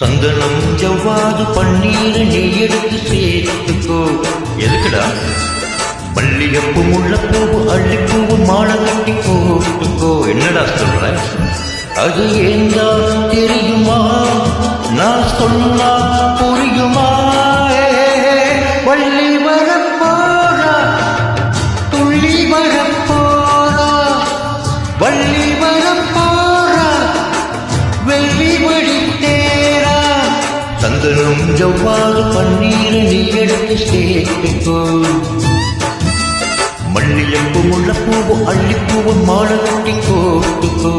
சந்தனம் ஜவ்வாது பன்னீர் நீ எடுத்து சேர்த்துக்கோ. எதுக்குடா? மல்லிகைப்பூ முல்லைப்பூவு அள்ளிப்பூவு மாலை கட்டி போட்டுக்கோ. என்னடா சொல்ற? அது ஏந்தா தெரியுமா? நான் சொன்னா சந்தனம் ஜவ்வாறு பன்னீர் நீ எடுத்து சேர்த்துக்கோ மல்லியப்பூ முள்ளப்பூவும் அள்ளிப்பூவும் மாடலட்டி கோட்டுக்கோ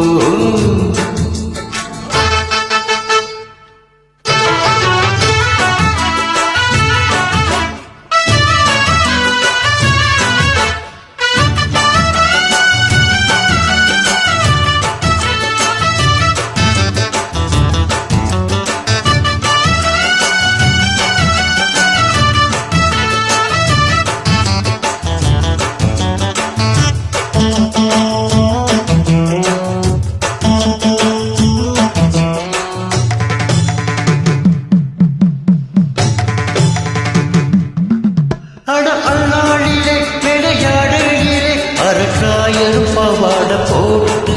அட அண்ணாளிலே விளையாடுகிறே அரசாயரும் பாவாட போட்டு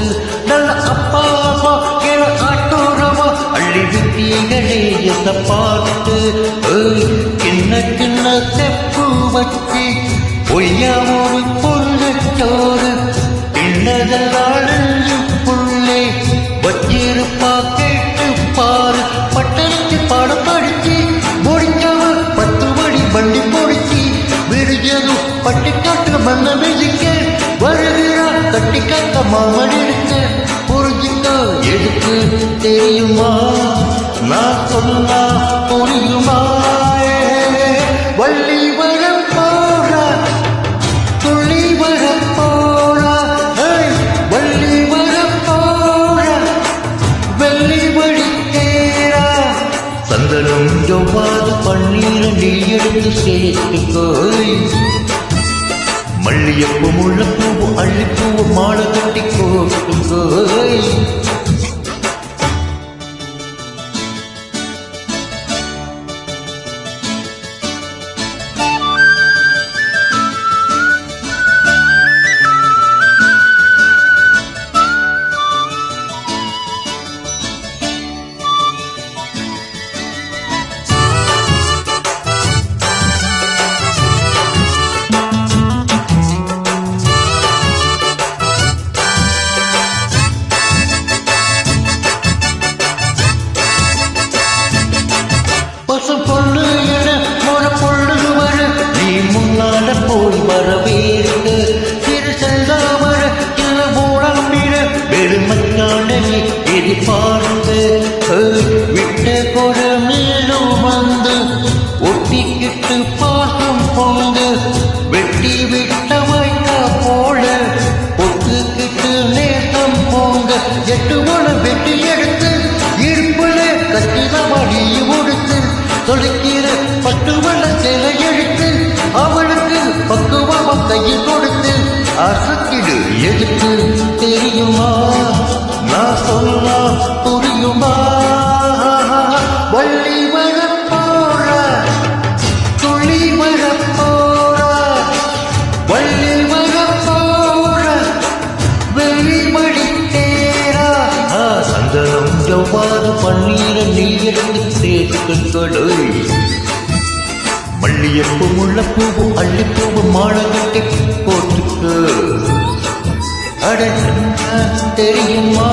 நல்ல அப்பா அம்மா என ஆட்டோரமா அள்ளி விட்டீங்களே எந்த பார்த்து கிண்ண கிண்ண செப்பு வச்சு பொய்யா பொருள் சோறு தின்னதெல்லாம் கட்டி காட்ட மாமன் இருக்க புரிஞ்சுக்க எதுக்கு தெரியுமா? நான் சொன்னா புரியுமா? வள்ளி வரம் போறா துள்ளி வரம் போறா வள்ளி வரம் போறா வெள்ளி சந்தனம் ஜவ்வாது எடுத்து சேர்த்துக்கோய் மல்லியப்பூ முல்லைப்பூவு அள்ளிப்பூவு மாலை கட்டி கோட்டுக்கோய் மூடாமிட பெருமைக்கான எதிர்பார்த்து விட்ட கொட மேலும் வந்து ஒட்டிக்கிட்டு பாகம் பொங்கு. வெட்டி விட்ட அசத்திடு எதுக்கு தெரியுமா? நான் சொன்னா புரியுமா? வள்ளி வரப்போற துளி வரப்போற வள்ளி வரப்போற வெளிமடி தேரா சந்தனம் ஜவ்வாது பன்னீர நீ எடுத்து மல்லியப்பூ முல்லைப்பூவு கடல் தெரியுமா?